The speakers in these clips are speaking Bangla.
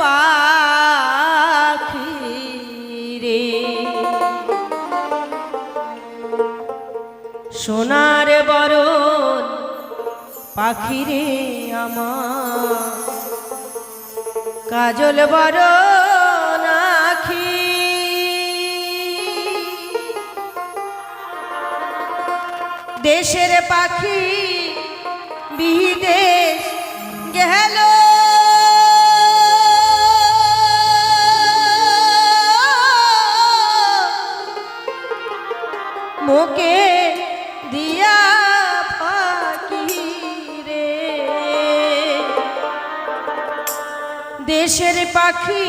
পাখি রে সোনার বরণ পাখি রে আমার। কাজল বরণ আখি। দেশের পাখি বিদেশ গেল। দেশের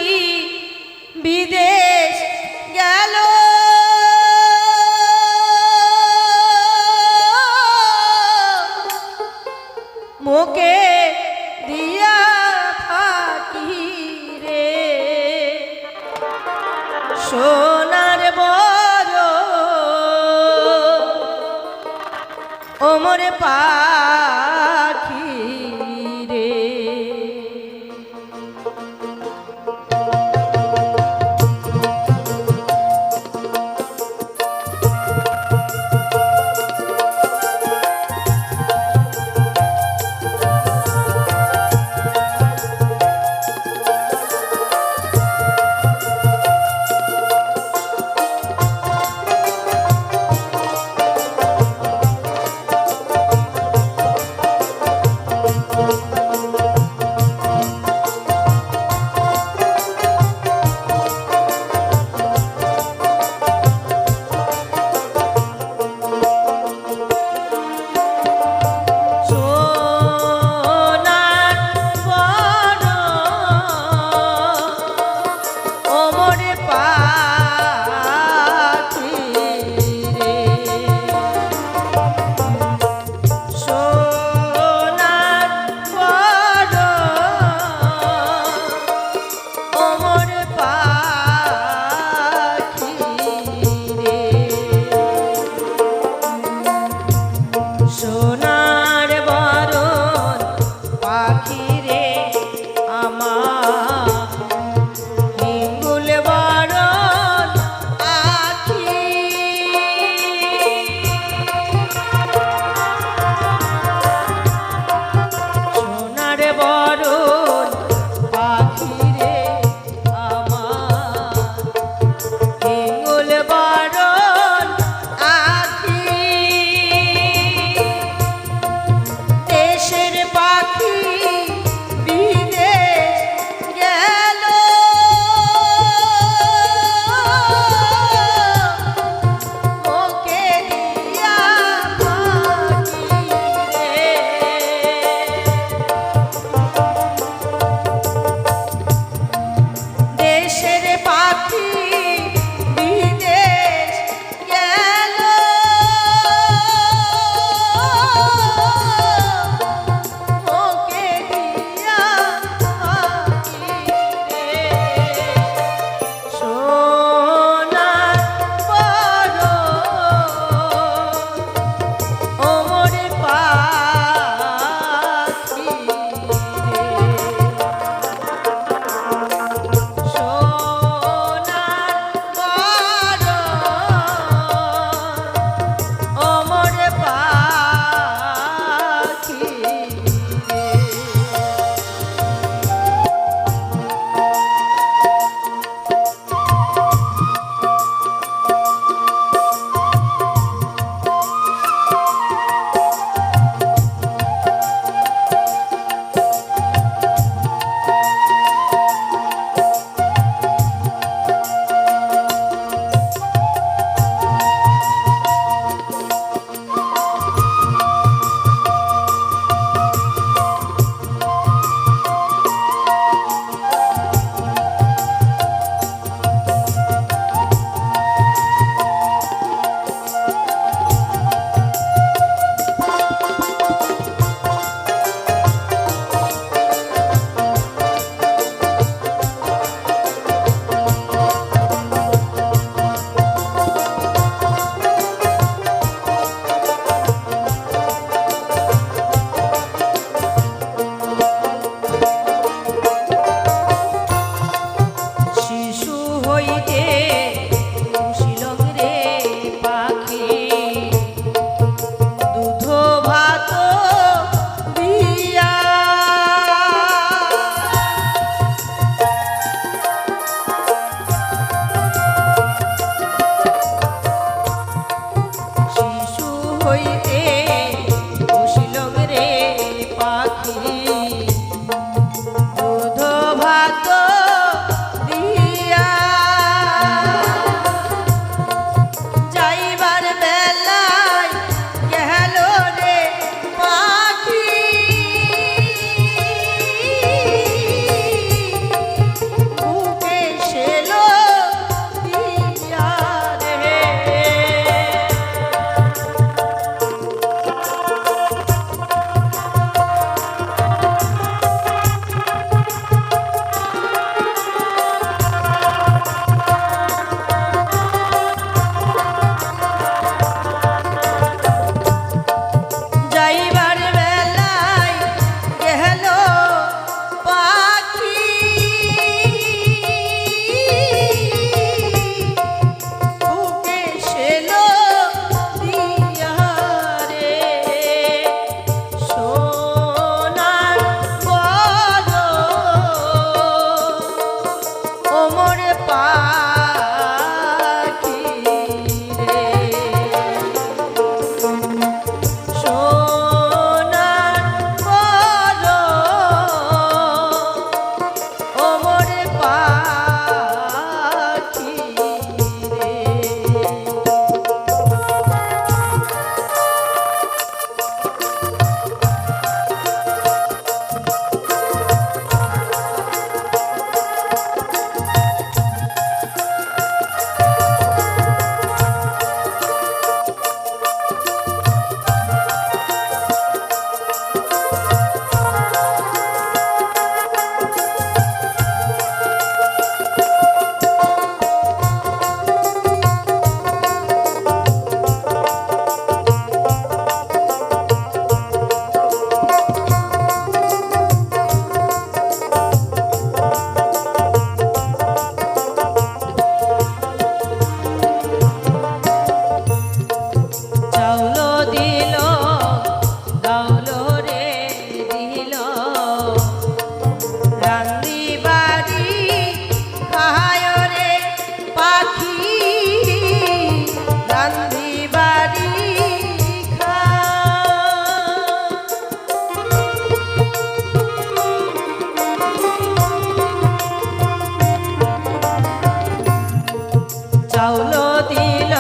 চাউল দিল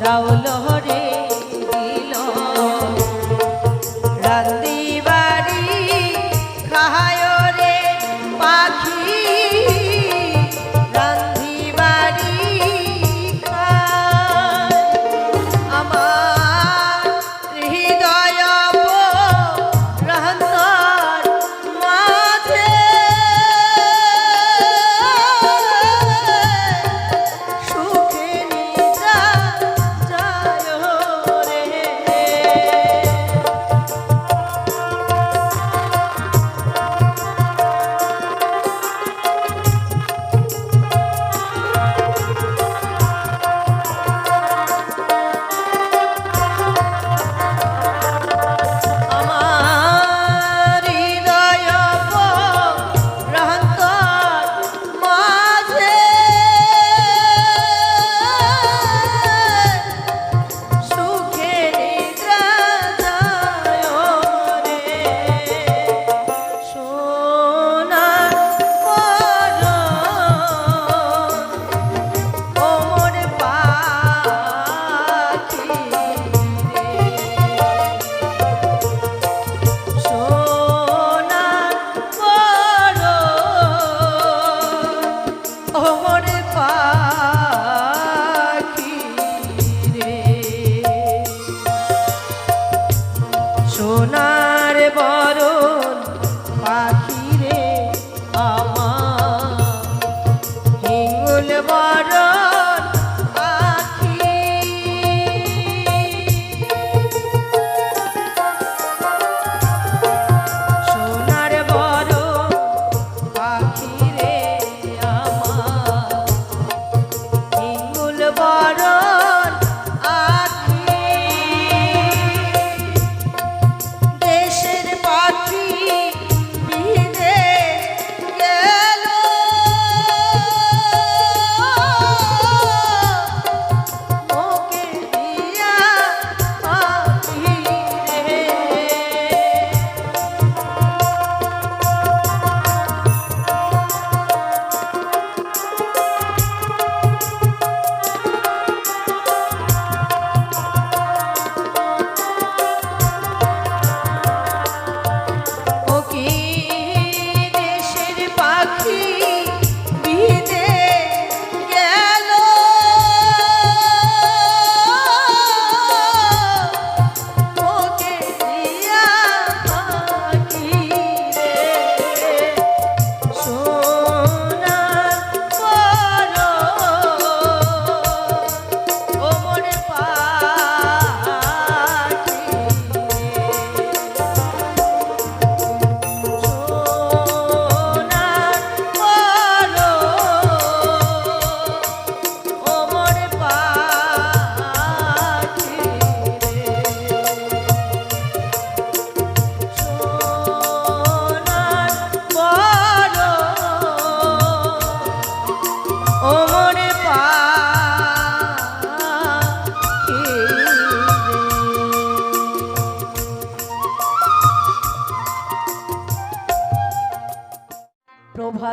ডাউল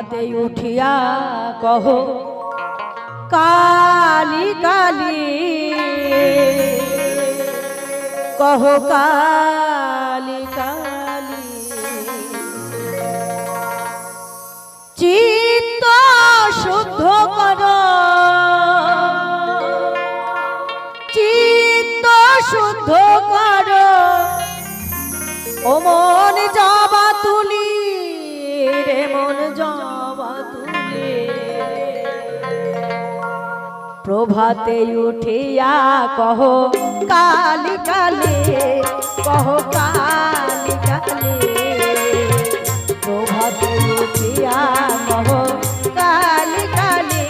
প্রভাতে উঠিয়া কহ কালি কালি। কহ কালি প্রভাতে উঠিয়া কহ, কালি কালি, কহ কালি কালি। প্রভাতে উঠিয়া কহ, কালি কালি,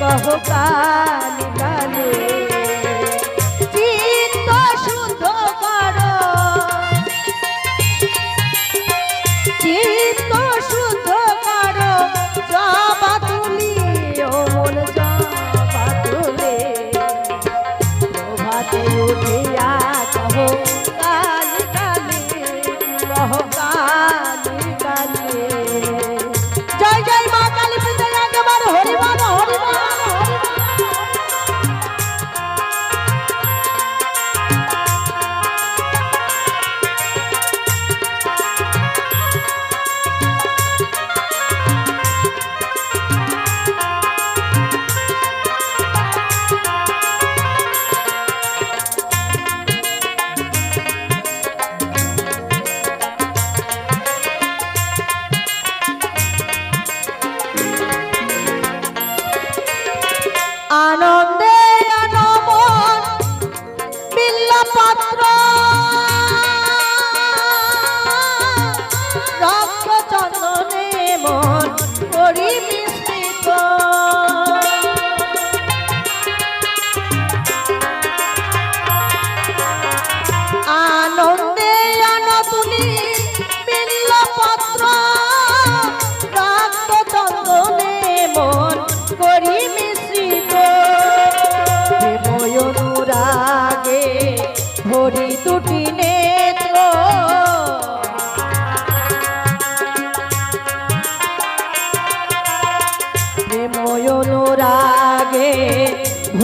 কহ কালি কালি। বিল্লপত্র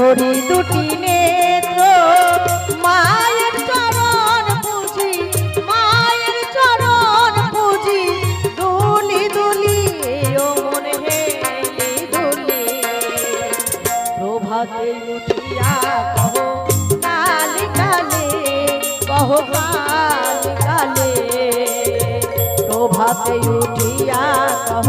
ভরি দুটি নেত্র। মায়ের চরণ পুজি, মায়ের চরণ পুজি। দুলি দুলি ও মনে হেলি দুলি। প্রভাতে উঠিয়া কহ, কালি কালে, কহ কালি কালে। প্রভাতে উঠিয়া কহ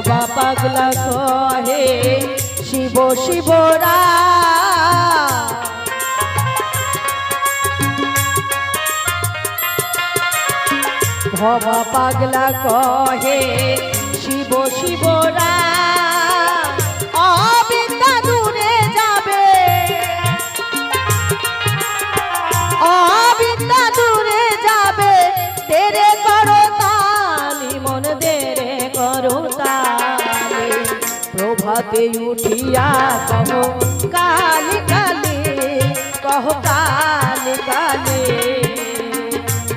ভবা পাগলা কহে শিব শিবরা। ভবা পাগলা কহে শিব শিবরা। প্রভাতে উঠিয়া কহ কালি কালি কহ কালি কালি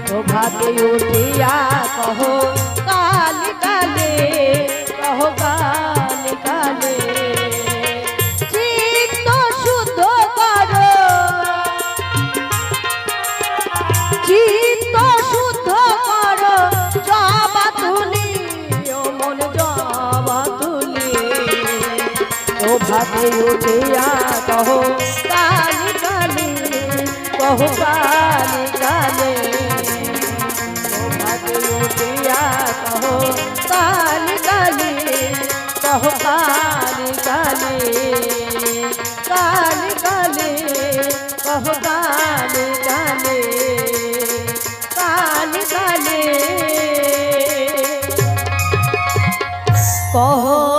প্রভাতে উঠিয়া কহ কালি কালি কহ কালি কালি হাতে উঠিয়া কহ, কালি কালি, কহ কালি কালি। হাতে উঠিয়া কহ, কালি কালি, কহ কালি কালি। কালি কালি, কহ কালি কালি। কালি কালি। কহ